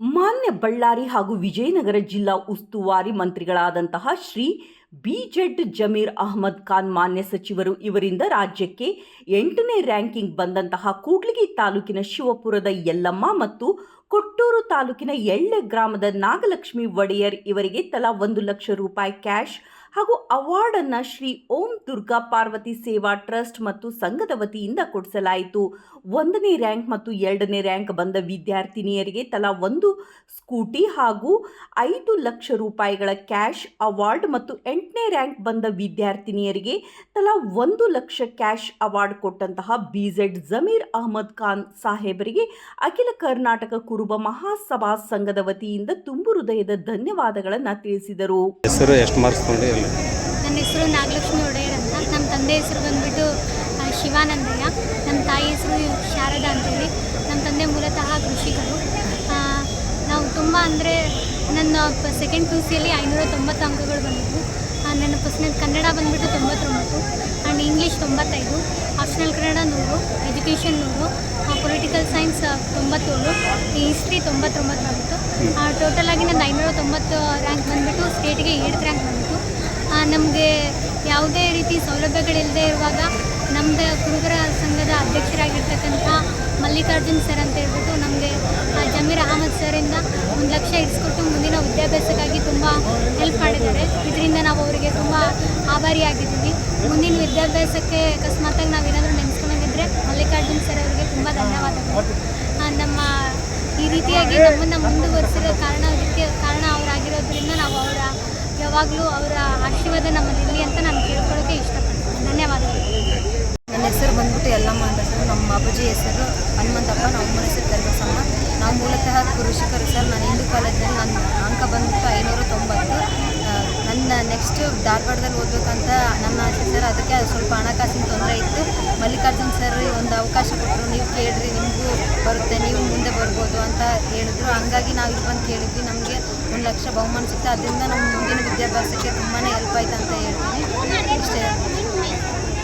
ಮಾನ್ಯ ಬಳ್ಳಾರಿ ಹಾಗೂ ವಿಜಯನಗರ ಜಿಲ್ಲಾ ಉಸ್ತುವಾರಿ ಮಂತ್ರಿಗಳಾದಂತಹ ಶ್ರೀ ಬಿ ಜೆಡ್ ಜಮೀರ್ ಅಹಮದ್ ಖಾನ್ ಮಾನ್ಯ ಸಚಿವರು ಇವರಿಂದ ರಾಜ್ಯಕ್ಕೆ ಎಂಟನೇ ರ್ಯಾಂಕಿಂಗ್ ಬಂದಂತಹ ಕೂಡ್ಲಿಗಿ ತಾಲೂಕಿನ ಶಿವಪುರದ ಯಲ್ಲಮ್ಮ ಮತ್ತು ಕೊಟ್ಟೂರು ತಾಲೂಕಿನ ಎಳ್ಳೆ ಗ್ರಾಮದ ನಾಗಲಕ್ಷ್ಮಿ ಒಡೆಯರ್ ಇವರಿಗೆ ತಲಾ ಒಂದು ಲಕ್ಷ ರೂಪಾಯಿ ಕ್ಯಾಶ್ ಹಾಗೂ ಅವಾರ್ಡ್ ಅನ್ನ ಶ್ರೀ ಓಂ ದುರ್ಗಾ ಪಾರ್ವತಿ ಸೇವಾ ಟ್ರಸ್ಟ್ ಮತ್ತು ಸಂಘದ ವತಿಯಿಂದ ಕೊಡಿಸಲಾಯಿತು. ಒಂದನೇ ರ್ಯಾಂಕ್ ಮತ್ತು ಎರಡನೇ ರ್ಯಾಂಕ್ ಬಂದ ವಿದ್ಯಾರ್ಥಿನಿಯರಿಗೆ ತಲಾ ಒಂದು ಸ್ಕೂಟಿ ಹಾಗೂ ಐದು ಲಕ್ಷ ರೂಪಾಯಿಗಳ ಕ್ಯಾಶ್ ಅವಾರ್ಡ್ ಮತ್ತು ಎಂಟನೇ ರ್ಯಾಂಕ್ ಬಂದ ವಿದ್ಯಾರ್ಥಿನಿಯರಿಗೆ ತಲಾ ಒಂದು ಲಕ್ಷ ಕ್ಯಾಶ್ ಅವಾರ್ಡ್ ಕೊಟ್ಟಂತಹ B B Z Zameer Ahmed Khan ಸಾಹೇಬರಿಗೆ ಅಖಿಲ ಕರ್ನಾಟಕ ಕುರುಬ ಮಹಾಸಭಾ ಸಂಘದ ವತಿಯಿಂದ ತುಂಬು ಹೃದಯದ ಧನ್ಯವಾದಗಳನ್ನು ತಿಳಿಸಿದರು. ಹೆಸರು ಎಷ್ಟು ನನ್ನ ಹೆಸರು ನಾಗಲಕ್ಷ್ಮಿ ಒಡೆಯರ್ ಅಂತ. ನಮ್ಮ ತಂದೆ ಹೆಸರು ಬಂದ್ಬಿಟ್ಟು ಶಿವಾನಂದಯ್ಯ. ನಮ್ಮ ತಾಯಿ ಹೆಸರು ಶಾರದಾ ಅಂತೇಳಿ. ನಮ್ಮ ತಂದೆ ಮೂಲತಃ ಕೃಷಿಕರು. ನಾವು ತುಂಬ ಅಂದರೆ ನನ್ನ ಸೆಕೆಂಡ್ ಪಿ ಯು ಸಿಯಲ್ಲಿ ಐನೂರ ತೊಂಬತ್ತು ಅಂಕಗಳು ಬಂದಿತ್ತು ನನ್ನ ಪರ್ಸ್ನಲ್ ಕನ್ನಡ ಬಂದುಬಿಟ್ಟು ತೊಂಬತ್ತೊಂಬತ್ತು ಆ್ಯಂಡ್ ಇಂಗ್ಲೀಷ್ ತೊಂಬತ್ತೈದು ಆಪ್ಷನಲ್ ಕನ್ನಡ ನೂರು ಎಜುಕೇಷನ್ ನೂರು ಪೊಲಿಟಿಕಲ್ ಸೈನ್ಸ್ ತೊಂಬತ್ತೇಳು ಹಿಸ್ಟ್ರಿ ತೊಂಬತ್ತೊಂಬತ್ತು ಬಂದಿತ್ತು ಟೋಟಲ್ ಆಗಿ ನನ್ನ ಐನೂರ ತೊಂಬತ್ತು ರ್ಯಾಂಕ್ ಬಂದುಬಿಟ್ಟು ಸ್ಟೇಟಿಗೆ ಏಟ್ ರ್ಯಾಂಕ್ ಬಂದಿತ್ತು ನಮಗೆ ಯಾವುದೇ ರೀತಿ ಸೌಲಭ್ಯಗಳಿಲ್ಲದೆ ಇರುವಾಗ ನಮ್ಮದು ಕುರುಬರ ಸಂಘದ ಅಧ್ಯಕ್ಷರಾಗಿರ್ತಕ್ಕಂಥ ಮಲ್ಲಿಕಾರ್ಜುನ್ ಸರ್ ಅಂತ ಹೇಳ್ಬಿಟ್ಟು ನಮಗೆ ಜಮೀರ್ ಅಹಮದ್ ಸರಿಂದ ಒಂದು ಲಕ್ಷ ಇರಿಸ್ಕೊಟ್ಟು ಮುಂದಿನ ವಿದ್ಯಾಭ್ಯಾಸಕ್ಕಾಗಿ ತುಂಬ ಹೆಲ್ಪ್ ಮಾಡಿದ್ದಾರೆ. ಇದರಿಂದ ನಾವು ಅವರಿಗೆ ತುಂಬ ಆಭಾರಿಯಾಗಿದ್ದೀವಿ. ಮುಂದಿನ ವಿದ್ಯಾಭ್ಯಾಸಕ್ಕೆ ಅಕಸ್ಮಾತಾಗಿ ನಾವು ಏನಾದರೂ ನೆನೆಸ್ಕೊಂಡಿದ್ರೆ ಮಲ್ಲಿಕಾರ್ಜುನ್ ಸರ್ ಅವರಿಗೆ ತುಂಬ ಧನ್ಯವಾದಗಳು. ನಮ್ಮ ಈ ರೀತಿಯಾಗಿ ನಮ್ಮನ್ನು ಮುಂದುವರಿಸಿರೋ ಕಾರಣ ಅದಕ್ಕೆ ಕಾರಣ ಅವರಾಗಿರೋದ್ರಿಂದ ನಾವು ಅವರ ಯಾವಾಗಲೂ ಅವರ ಆಶೀರ್ವಾದ ನಮ್ಮಲ್ಲಿ ಅಂತ ನಾನು ಕೇಳ್ಕೊಳ್ಳೋಕೆ ಇಷ್ಟಪಡ್ತೀನಿ. ಧನ್ಯವಾದಗಳು. ನನ್ನ ಹೆಸರು ಬಂದ್ಬಿಟ್ಟು ಎಲ್ಲಮ್ಮ ಅಂತ ಸರ್. ನಮ್ಮ ಅಪ್ಪಾಜಿ ಹೆಸರು ಹನುಮಂತಪ್ಪ. ನಮ್ಮ ಹೆಸರು ನಾವು ಮೂಲತಃ ಕೃಷಿಕರು ಸರ್, ನಾನು ಹಿಂದೂ ಕಾಲೇಜಲ್ಲಿ ನನ್ನ ಅಂಕ ಬಂದ್ಬಿಟ್ಟು ಐನೂರ ತೊಂಬತ್ತು. ನನ್ನ ನೆಕ್ಸ್ಟ್ ಧಾರವಾಡದಲ್ಲಿ ಓದಬೇಕಂತ ನನ್ನ ಆಸೆ ಸರ್, ಅದಕ್ಕೆ ಅದು ಸ್ವಲ್ಪ ಹಣಕಾಸಿನ ತೊಂದರೆ ಇತ್ತು. ಮಲ್ಲಿಕಾರ್ಜುನ್ ಸರ್ ಒಂದು ಅವಕಾಶ ಕೊಟ್ಟರು. ನೀವು ಕೇಳಿರಿ, ನಿಮಗೂ ಬರುತ್ತೆ, ನೀವು ಮುಂದೆ ಬರ್ಬೋದು ಅಂತ ಹೇಳಿದ್ರು. ಹಂಗಾಗಿ ನಾವು ಇಲ್ಲಿ ಬಂದು ಕೇಳಿದ್ವಿ. ನಮಗೆ ಒಂದು ಲಕ್ಷ ಬಹುಮಾನ ಸಿಗ್ತದೆ ಅದರಿಂದ ನಮ್ಮ ಮುಂದಿನ ವಿದ್ಯಾಭ್ಯಾಸಕ್ಕೆ ತುಂಬಾ ಹೆಲ್ಪ್ ಆಯ್ತು ಅಂತ ಹೇಳ್ತೀನಿ. ಇಷ್ಟೇ.